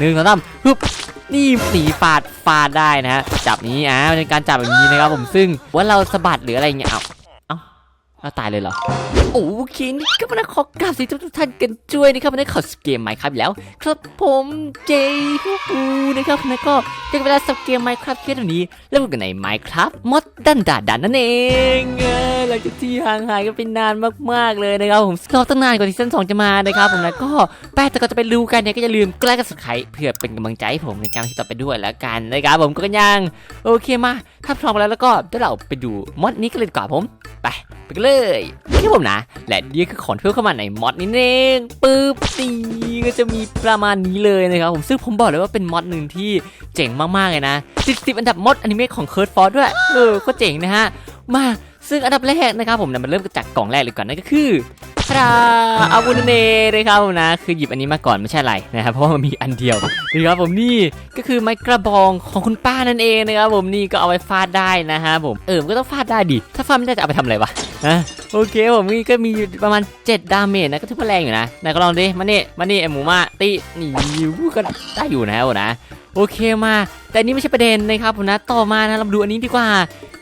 หนึ่งสองสามฮึบนี่หนีฟาดฟาดได้นะฮะจับนี้อ่าเป็นการจับแบบนี้นะครับผมซึ่งว่าเราสะบัดหรืออะไรเงี้ยเอาเอ้าเราตายเลยเหรอโอเคนี่ก็มาขอกราบสวัสดีทุกท่านกันด้วยนะครับมาได้ข่าวสเกมไมค์ครับแล้ว ครับผมเจพวกกูนะครับแล้วก็จะเวลาสเกมไมค์ครับเคสนี้เริ่มกันในไมค์ครับมดดันดาดันนั่นเอง ที่ห่างหายกันไปนานมากๆเลยนะครับผมรอตั้งนานกว่าซีซั่นสองจะมานะครับผมแล้วก็แป้งแต่ก็จะไปรู้กันเนี่ยก็อย่าลืมกล้ากันสไครต์เพื่อเป็นกำลังใจให้ผมในการที่ต่อไปด้วยแล้วกันนะครับผมก็ยังโอเคมา ถ้าพร้อมแล้วแล้วก็เดี๋ยวเราไปดูมอดนี้กันเลยดีกว่าผมไปไปกันเลยที่ผมนะ และนี่คือของเพิ่มเข้ามาในมอดนี้เองปึ๊บนี่ก็จะมีประมาณนี้เลยนะครับผมซึ่งผมบอกเลยว่าเป็นมอดหนึ่งที่เจ๋งมากๆเลยนะติดสิบอันดับมอดอนิเมะของเคิร์ดฟอร์ด้วยเออก็เจ๋งนะฮะมา ซึ่งอันดับแรกนะครับผมเนี่ยมันเริ่มจากกล่องแรกเลยก่อนนั่นก็คือพราอาวุธนั่นเลยครับผมนะ คือหยิบอันนี้มาก่อนไม่ใช่อะไรนะครับเพราะว่ามันมีอันเดียวนะครับผมนี่ก็คือไม้กระบองของคุณป้านั่นเองนะครับผมนี่ก็เอาไว้ฟาดได้นะฮะผมเออมก็ต้องฟาดได้ดิถ้าฟาดไม่ได้จะเอาไปทำอะไรวะนะ โอเคผมนี่ก็มีประมาณ 7 ดาเมจนะก็ถือว่าแรงอยู่นะไหนก็ลองดิมานี่มานี่ไอหมูมาตินี่ก็ได้อยู่นะผมนะโอเคมา แต่นี่ไม่ใช่ประเด็นนะครับผมนะต่อมานะเราดูอันนี้ดีกว่า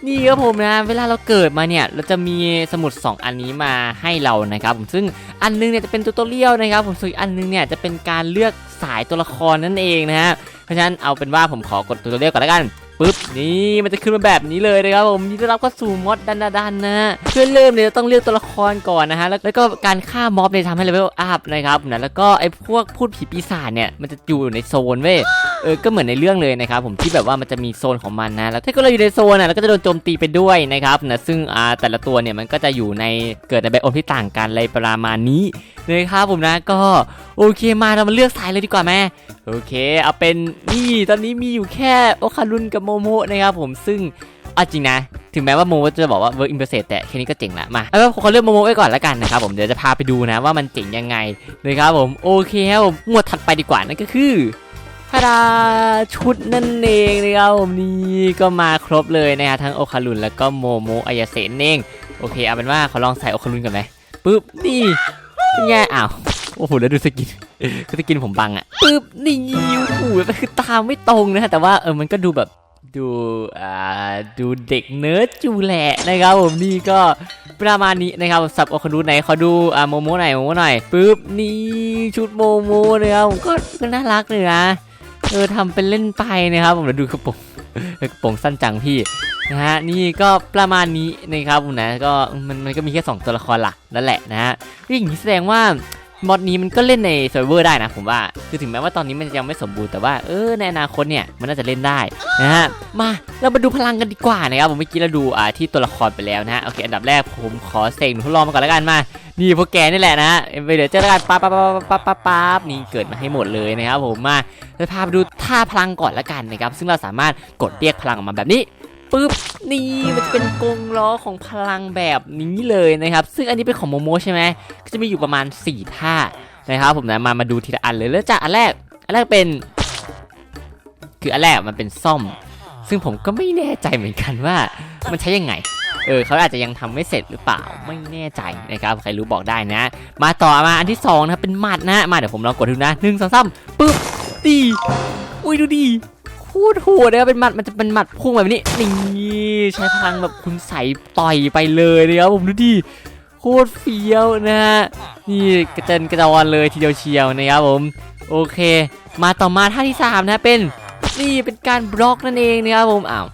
นี่ครับผมนะ เวลาเราเกิดมาเนี่ยเราจะมีสมุด 2 อันนี้มาให้เรานะครับผมซึ่งอันนึงเนี่ยจะเป็นตูตอเรียลนะครับผมส่วนอันนึงเนี่ยจะเป็นการเลือกสายตัวละครนั่นเองนะฮะเพราะฉะนั้นเอาเป็นว่าผมขอกดตูตอเรียลก่อนแล้วกัน ปุ๊บนี่มันจะขึ้นมาแบบนี้เลยนะครับผมยินดีต้อนรับเข้าสู่มอดดันดันนะเพื่อเริ่มเนี่ยต้องเลือกตัวละครก่อนนะฮะแล้วแล้วก็การฆ่าม็อบเนี่ยทำให้เลเวลอัพนะครับนะแล้วก็ไอ้พวกพูดผีปีศาจเนี่ยมันจะอยู่ในโซนเว้ย เออก็เหมือนในเรื่องเลยนะครับผมที่แบบว่ามันจะมีโซนของมันนะแล้วถ้าเกิดเราอยู่ในโซนอะเราก็จะโดนโจมตีไปด้วยนะครับนะซึ่งอ่าแต่ละตัวเนี่ยมันก็จะอยู่ในเกิดในไบโอมที่ต่างกันอะไรประมาณนี้นะครับผมนะก็โอเคมาเรามาเลือกสายเลยดีกว่าแม่โอเคเอาเป็นนี่ตอนนี้มีอยู่แค่โอคารุนกับโมโมะนะครับผมซึ่งอาจริงนะ ถึงแม้ว่าโมโมะจะบอกว่าเวิร์กอิมเพรสแต่แค่นี้ก็เจ๋งละมาเอาเป็นว่าขอเลือกโมโมะไว้ก่อนละกันนะครับผมเดี๋ยวจะพาไปดูนะว่ามันเจ๋งยังไงนะครับผมโอเคครับผมหมวดถัดไปดีกว่านั่นก็คือาดาชุดนั่นเองนะครับผมนี่ก็มาครบเลยนะฮะทั้งโอคารุนแล้วก็โมโมอายาเสนเองโอเคเอาเป็นว่าขอลองใส่โอคารุนก่อนไหมปึ๊บนี่เป็นไงอ้าวโอ้โหแล้วดูสกินก็สกินผมบังอะปึ๊บนี่โอ้โหมันคือตาไม่ตรงนะฮะแต่ว่าเออมันก็ดูแบบดูอ่าดูเด็กเนิร์ดจูแหละนะครับผมนี่ก็ประมาณนี้นะครับสับโอคารุนไหนขอดูอ่าโมโมหน่อยโมโมหน่อยปึ๊บนี่ชุดโมโมนะครับผมก็ก็น่ารักเลยนะ เออทำเป็นเล่นไปนะครับผมเดี๋ยวดูกระโปรงกระโปรงสั้นจังพี่นะฮะนี่ก็ประมาณนี้นะครับผมนะก็มันมันก็มีแค่ 2 ตัวละครหลักนั่นแหละนะฮะอย่างนี้แสดงว่า มอดนี้มันก็เล่นในเซิร์ฟเวอร์ได้นะผมว่า คือถึงแม้ว่าตอนนี้มันยังไม่สมบูรณ์แต่ว่าเออในอนาคตเนี่ยมันน่าจะเล่นได้นะฮะมาเรามาดูพลังกันดีกว่านะครับผมเมื่อกี้เราดูอ่าที่ตัวละครไปแล้วนะฮะโอเคอันดับแรกผมขอเสกหนูทดลองมาก่อนแล้วกันมานี่พวกแกนี่แหละนะไปเดี๋ยวเจอกันปั๊บปั๊บปั๊บปั๊บปั๊บปั๊บนี่เกิดมาให้หมดเลยนะครับผมมาจะพาไปดูท่าพลังก่อนละกันนะครับซึ่งเราสามารถกดเรียกพลังออกมาแบบนี้ ปึ๊บนี่มันจะเป็นกรงล้อของพลังแบบนี้เลยนะครับ ซึ่งอันนี้เป็นของโมโมใช่ไหมก็จะมีอยู่ประมาณ 4 ท่านะครับผมนะมามาดูทีละอันเลยแล้วจากอันแรก อันแรกเป็น คืออันแรกมันเป็นซ่อม ซึ่งผมก็ไม่แน่ใจเหมือนกันว่า มันใช้ยังไงเออเขาอาจจะยังทำไม่เสร็จหรือเปล่าไม่แน่ใจนะครับใครรู้บอกได้นะ มาต่อมาอันที่สองนะครับเป็นหมัดนะมาเดี๋ยวผมลองกดดูนะหนึ่งสองสามปึ๊บดีอุ้ยดูดี โคตรโหดนะครับเป็นหมัดมันจะเป็นหมัดพุ่งแบบนี้นี่ใช้พลังแบบคุณใส่ต่อยไปเลยนะครับผมดูดีโคตรเฟี้ยวนะฮะนี่กระเจนกระดอนเลยทีเดียวเชียวนะครับผมโอเค มาต่อมาท่าที่สามนะเป็นนี่เป็นการบล็อกนั่นเองนะครับผมอ้าว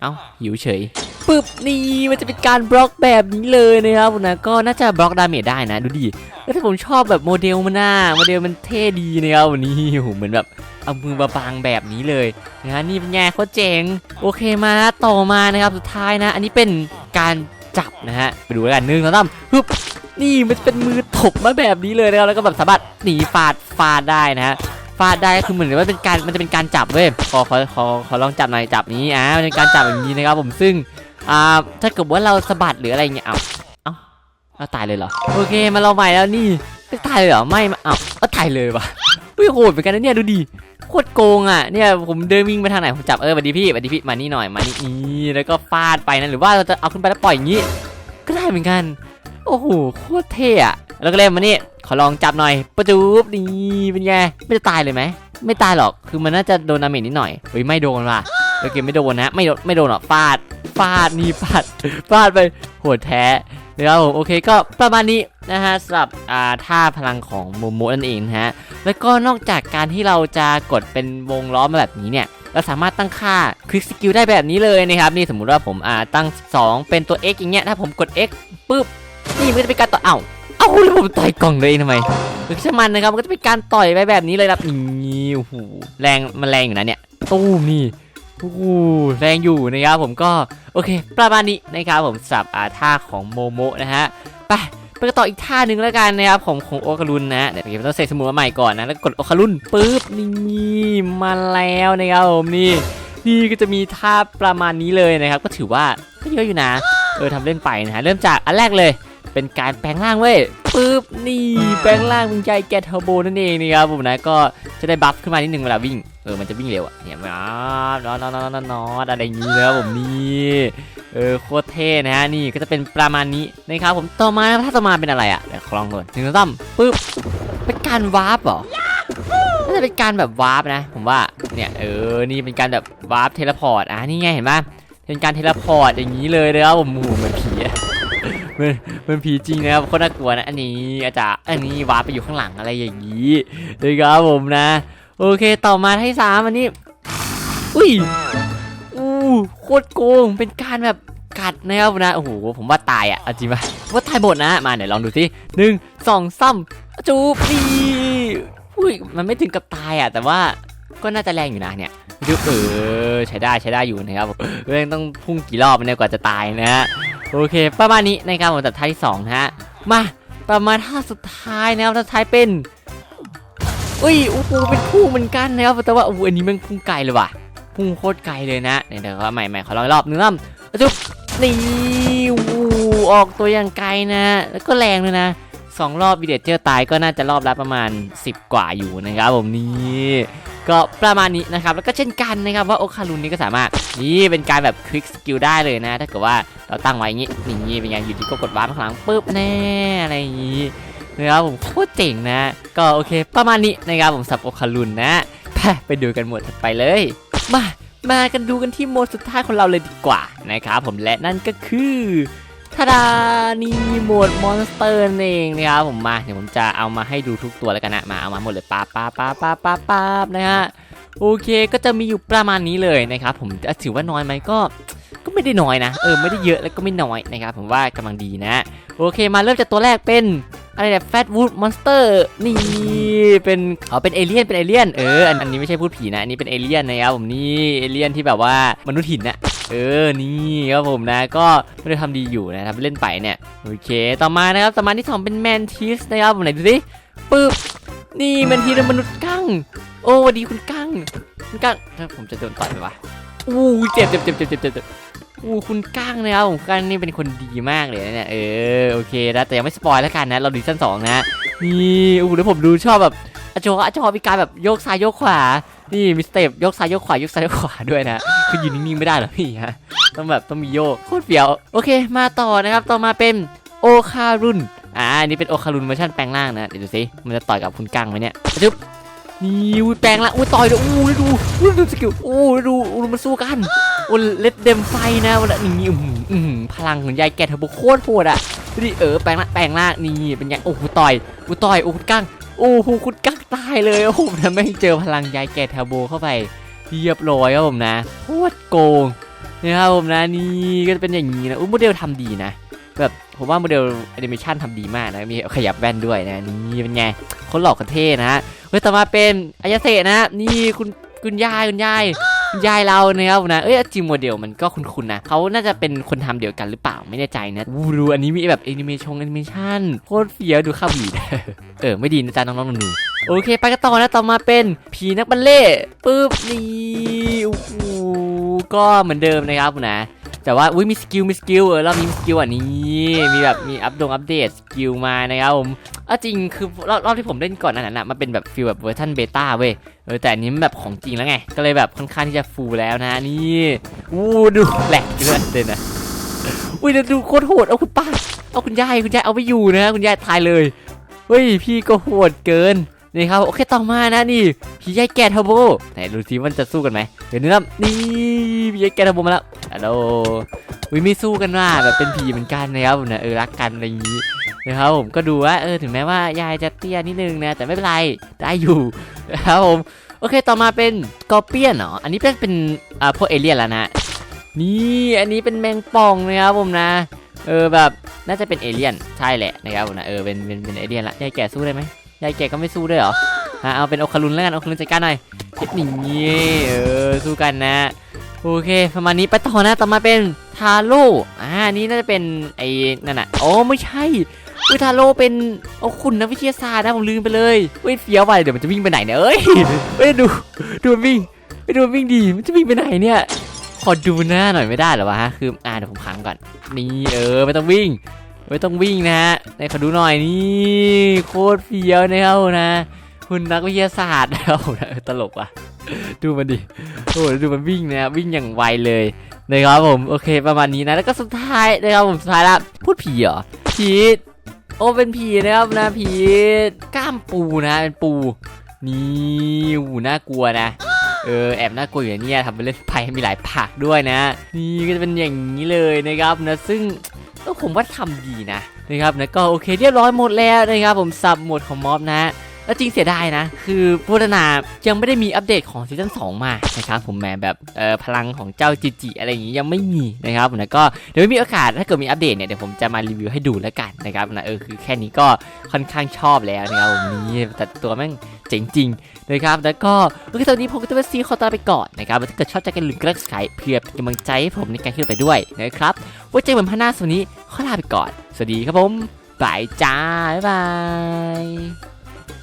เอ้าหิวเฉยปึ๊บนี่มันจะเป็นการบล็อกแบบนี้เลยนะครับผมนะก็น่าจะบล็อกดาเมจได้นะ ดูดิแล้วถ้าผมชอบแบบโมเดลมันน่าโมเดลมันเท่ดีนะครับวันนี้โอ้โหเหมือนแบบ เอามือมาบังแบบนี้เลยนะฮะนี่เป็นไงเขาเจ๋งโอเคมาต่อมานะครับสุดท้ายนะ อันนี้เป็นการจับนะฮะไปดูกันหนึ่งสองสามฮึบนี่มันเป็นมือถกมาแบบนี้เลยนะครับแล้วก็แบบสามารถหนีฟาดฟาดได้นะฮะฟาดได้ก็คือเหมือนว่าเป็นการมันจะเป็นการจับเว้ยขอขอขอขอลองจับหน่อยจับนี้อ่ามันเป็นการจับแบบนี้นะครับผมซึ่งอ่าถ้าเกิดว่าเราสะบัดหรืออะไรเงี้ยเอาเอาเอาตายเลยเหรอโอเคมาเราใหม่แล้วนี่ตายเลยเหรอไม่มาเอาเอาตายเลยว่ะเฮ้ยโหดเหมือนกันนะเนี่ยดูดิ โคตรโกงอะเนี่ยผมเดินวิ่งไปทางไหนผมจับเออสวัสดีพี่สวัสดีพี่มานี่หน่อยมานี่นี่แล้วก็ฟาดไปนะหรือว่าเราจะเอาขึ้นไปแล้วปล่อยอย่างนี้ ก็ได้เหมือนกัน โอ้โหโคตรเท่อะแล้วก็เล่นมานี่ขอลองจับหน่อยประจูบนี่เป็นไงไม่จะตายเลยไหมไม่ตายหรอกคือมันน่าจะโดนดาเมจนิดหน่อยเฮ้ยไม่โดนว่ะโอเคไม่โดนนะไม่โดนไม่โดนหรอกฟาดฟาดนี่ฟาดฟาดไปโหดแท้ นะครับผมโอเคก็ประมาณนี้นะฮะสำหรับอ่าท่าพลังของโมโมนั่นเองนะฮะแล้วก็นอกจากการที่เราจะกดเป็นวงล้อมาแบบนี้เนี่ยเราสามารถตั้งค่าคลิกสกิลได้แบบนี้เลยนะครับนี่สมมุติว่าผมอ่าตั้ง 2 เป็นตัว x อย่างเงี้ยถ้าผมกด x ปุ๊บนี่มันจะเป็นการต่อเอ้าเอ้าแล้วผมต่อยกล่องเลยทำไมหรือใช่มันนะครับมันก็จะเป็นการต่อยไปแบบนี้เลยครับนี่โอ้โหแรงมันแรงอยู่นะเนี่ยตู้มนี่ โอ้โหแรงอยู่นะครับผมก็โอเค ประมาณนี้นะครับผมสับอาท่าของโมโมนะฮะไปไปกันต่ออีกท่าหนึ่งแล้วกันนะครับของของโอคารุนนะเดี๋ยวผมต้องเสกสมุนมาใหม่ก่อนนะแล้วกดโอคารุนปุ๊บนี่มาแล้วนะครับผมนี่นี่ก็จะมีท่าประมาณนี้เลยนะครับ ก็ถือว่าก็เยอะอยู่นะเออทำเล่นไปนะฮะเริ่มจากอันแรกเลย เป็นการแปลงร่างเว้ยปึ๊บนี่แปลงร่างเป็นใจแกทเทอร์โบนั่นเองนะครับผมนะก็จะได้บัฟขึ้นมานิดนึงเวลาวิ่งเออมันจะวิ่งเร็วอะเนี่ยนอนนอนนอนนอนอนอะไรอย่างนี้นะครับผมนี่เออโคตรเท่นะฮะนี่ก็จะเป็นประมาณนี้นะครับผมต่อมาถ้าต่อมาเป็นอะไรอะเดี๋ยวลองก่อนหนึ่งสองสามปึ๊บเป็นการวาร์ปเหรอน่าจะเป็นการแบบวาร์ปนะ ผมว่าเนี่ยเออนี่เป็นการแบบวาร์ปเทเลพอร์ตอะนี่ไงเห็นปะเป็นการเทเลพอร์ตอย่างนี้เลยนะครับผมโอ้โหเหมือนผีอะ มือนมือนผีจริงนะครับโคตรน่ากลัวนะอันนี้อาจจะอันนี้วาร์ปไปอยู่ข้างหลังอะไรอย่างนี้นะครับผมนะ โอเคต่อมาที่สามอันนี้ อุ้ยอู้โคตรโกงเป็นการแบบกัดนะครับนะโอ้โหผมว่าตายอะจริงปะว่าตายหมดนะมาเดี๋ยวลองดูสิหนึ่งสองสามจูบีอุ้ยมันไม่ถึงกับตายอะ แต่ว่าก็น่าจะแรงอยู่นะเนี่ยดูเออใช้ได้ใช้ได้อยู่นะครับเรื่องต้องพุ่งกี่รอบเนี่ยกว่าจะตายนะฮะ โอเค ประมาณนี้นะครับผมตัดท้ายที่สองนะฮะมาประมาณท่าสุดท้ายนะครับท่าท้ายเป็นอุ้ยโอ้โหเป็นพุ่งเหมือนกันนะครับแต่ว่าโอ้โหอันนี้มันพุ่งไกลเลยว่ะพุ่งโคตรไกลเลยนะเดี๋ยวเดี๋ยวใหม่ใหม่ขอลองรอบนึงรอบจุ๊บนี่โอ้ออกตัวอย่างไกลนะ แล้วก็แรงเลยนะสองรอบวีเดเจอร์ตายก็น่าจะรอบละประมาณ 10 กว่าอยู่นะครับผมนี่ ก็ประมาณนี้นะครับ แล้วก็เช่นกันนะครับว่าโอคารุนนี้ก็สามารถนี่เป็นการแบบคลิกสกิลได้เลยนะ ถ้าเกิดว่าเราตั้งไว้อย่างนี้นี่เป็นไงอยู่ที่ก็กดวาร์ปข้างหลังปุ๊บแน่อะไรอย่างนี้นะครับผมโคตรเจ๋งนะ ก็โอเค ประมาณนี้นะครับผมสับโอคารุนนะไปไปดูกันหมดถัดไปเลยมามากันดูกันที่โหมดสุดท้ายของเราเลยดีกว่านะครับผมและนั่นก็คือ ทารานีโหมดมอนสเตอร์นั่นเองนะครับผมมาเดี๋ยวผมจะเอามาให้ดูทุกตัวแล้วกันนะมาเอามาหมดเลยป๊าบป๊าบป๊าบป๊าบป๊าบป๊าบนะฮะโอเคก็จะมีอยู่ประมาณนี้เลยนะครับผมถือว่าน้อยไหมก็ก็ไม่ได้น้อยนะเออไม่ได้เยอะแล้วก็ไม่น้อยนะครับผมว่ากำลังดีนะ โอเคมาเริ่มจากตัวแรกเป็น อะไรแบบแฟตวูดมอนสเตอร์นี่เป็นอ๋อเป็นเอเลี่ยนเป็นเอเลี่ยนเอออันนี้ไม่ใช่พูดผีนะอันนี้เป็นเอเลี่ยนนะครับผมนี่เอเลี่ยนที่แบบว่ามนุษย์หินนะเออ นี่ครับผมนะ ก็ไม่ได้ทำดีอยู่นะครับเล่นไปเนี่ย โอเค ต่อมานะครับต่อมาที่สองเป็นแมนทิสนะครับผมไหนดูสิปึ๊บ นี่แมนทิสเป็นมนุษย์กั้ง โอ้วัสดีคุณกั้ง คุณกั้ง ผมจะโดนต่อยไหมวะอู้เจ็บเจ็บเจ็บเจ็บเจ็บเจ็บ อู้คุณกั้งนะครับผมกั้งนี่เป็นคนดีมากเลยนะเนี่ยเออโอเคนะแต่ยังไม่สปอยแล้วกันนะเราดูซีซั่นสองนะนี่อู้แล้วผมดูชอบแบบอาจออาจอมีการแบบโยกซ้ายโยกขวา นี่มีสเต็ปยกซ้ายยกขวายกซ้ายยกขวาด้วยนะคือยืนนิ่งๆไม่ได้หรอพี่ฮะต้องแบบต้องมีโยกโคตรเฟี้ยวโอเค มาต่อนะครับต่อมาเป็นโอคารุนอ่าอันนี้เป็นโอคารุนเวอร์ชันแปลงร่างนะเดี๋ยวดูสิมันจะต่อยกับคุณกังไหมเนี่ยจุ๊บนี่อุ้ยแปลงละอุ้ยต่อยเลยอู้ดูอู้ดูสกิลอู้ดูอู้มันสู้กัน อู้เล็ดเดมไฟนะวันละนี่อื้อหืออื้อหือพลังของยายแกเทอร์โบโคตรโหดอะดิเออแปลงละแปลงร่างนี่เป็นไงโอ้โหต่อยอูต่อยโอ้คุณกังโอ้โหคุณกังตายเลยโอ้โหทำไมงเจอพลังยายแกเทอร์โบเข้าไปเรียบร้อยครับผมนะโคตรโกงนะครับผมนะนี่ก็จะเป็นอย่างนี้นะอุ้ยโมเดลทำดีนะแบบผมว่าโมเดลแอนิเมชันทำดีมากนะมีขยับแว่นด้วยนะนี่เป็นไงคนหลอกกันเท่นะเฮ้ยต่อมาเป็นอายาเซนะนี่คุณคุณยายคุณยาย ยายเรานะครับนะเอ้ยจีโมเดลมันก็คุ้นๆนะเขาน่าจะเป็นคนทำเดียวกันหรือเปล่าไม่แน่ใจนะอู้ดูอันนี้มีแบบแอนิเมชันแอนิเมชันโคตรเฟี้ยวดูข้าวบีดเออไม่ดีนะจ๊ะน้องๆหนูโอเค ไปกันต่อนะต่อมาเป็นผีนักบัลเล่ต์ปึ๊บนี่โอ้โหก็เหมือนเดิมนะครับนะ แต่ว่าอุ้ยมีสกิลมีสกิลเออรอบนี้มีสกิลอะนี่มีแบบมีอัปดงอัปเดตสกิลมานะครับผมเอาจริงคือรอบรอบที่ผมเล่นก่อนอันนั้นนะมันเป็นแบบฟิลแบบเวอร์ชันเบต้าเว้ยเออแต่อันนี้มันแบบของจริงแล้วไง ก็เลยแบบค่อนข้างที่จะฟูลแล้วนะนี่อู้ดูแหลกเกินเลยนะอุ้ยเดี๋ยวดูโคตรโหดเอาคุณป้าเอาคุณยายคุณยายเอาไปอยู่นะคุณยายตายเลยเฮ้ยพี่ก็โหดเกินนี่ครับโอเคต่อมานะนี่ผีใหญ่แก่เทอร์โบไหนดูซิมันจะสู้กันไหมเดี๋ยวนะครับนี่ ผีใหญ่แกทอร์โบมาแล้วฮัลโหลวิไม่สู้กันว่าแบบเป็นผีเหมือนกันนะครับผมนะเออรักกันอะไรอย่างนี้นะครับผมก็ดูว่าเออถึงแม้ว่ายายจะเตี้ยนิดนึงนะแต่ไม่เป็นไรได้อยู่นะครับผมโอเคต่อมาเป็นกอเปียนเนาะอันนี้เป็นเป็นอ่าพวกเอเลี่ยนแล้วนะนี่อันนี้เป็นแมงป่องนะครับผมนะ เออแบบน่าจะเป็นเอเลี่ยนใช่แหละนะครับผมนะเออเป็นเป็นเป็นเอเลี่ยนละยายแก่สู้ได้ไหมยายแก่ก็ไม่สู้ด้วยเหรอฮะเอาเป็นโอคารุนแล้วกันโอคารุนจัดการหน่อยเทคนิคนี้เออสู้กันนะ โอเค ประมาณนี้ไปต่อนะต่อมาเป็นทาโร่อ่านนี้น่าจะเป็นไอ้นั่นน่ะอ๋อไม่ใช่อุ้ยทาโร่เป็นโอ้คุณนักวิทยาศาสตร์นะผมลืมไปเลยเฮ้ยเฟี้ยวไปเดี๋ยวมันจะวิ่งไปไหนเนี่ยเอ้ยเฮ้ยดูดูมันวิ่งไปดูมันวิ่งดีมันจะวิ่งไปไหนเนี่ยขอดูหน้าหน่อยไม่ได้หรอวะฮะคืออ่าเดี๋ยวผมค้างก่อนนี่เออไม่ต้องวิ่ง ไม่ต้องวิ่งนะฮะไหนขอดูหน่อยนี่โคตรเฟี้ยวนะครับนะ คุณนักวิทยาศาสตร์นะครับนะเออตลกว่ะ ดูมันดิโอ้โหดูมันวิ่งนะวิ่งอย่างไวเลยนะครับผมโอเคประมาณนี้นะแล้วก็สุดท้ายนะครับผมสุดท้ายละพูดผีเหรอผีโอ้เป็นผีนะครับนะผีกล้ามปูนะเป็นปูนี่หูน่ากลัวนะเออแอบน่ากลัวอยู่เนี่ยทำไปเล่นไปมีหลายปากด้วยนะ นี่ก็จะเป็นอย่างนี้เลยนะครับนะซึ่งก็ผมว่าทำดีนะนะครับนะก็โอเคเรียบร้อยหมดแล้วนะครับผมสับหมดของม็อบนะ แล้วจริงเสียดายนะ คือพัฒนายังไม่ได้มีอัปเดตของซีซั่น2มานะครับผมแหมแบบเออพลังของเจ้าจิจิอะไรอย่างงี้ยังไม่มีนะครับผมนะก็เดี๋ยวมีโอกาสถ้าเกิดมีอัปเดตเนี่ยเดี๋ยวผมจะมารีวิวให้ดูแล้วกันนะครับนะเออคือแค่นี้ก็ค่อนข้างชอบแล้วนะครับผมนี่แต่ตัวแม่งเจ๋งจริงนะครับแล้วก็โอเคตอนนี้ผมก็จะไปซีขอตาไปก่อนนะครับถ้าเกิดชอบใจกันลืมกดไลค์เพื่อเป็นกำลังใจให้ผมในการขึ้นไปด้วยนะครับไว้เจอกันพันหน้าสวันนี้ขอลาไปก่อน สวัสดีครับผมบายจ้าบ๊ายบาย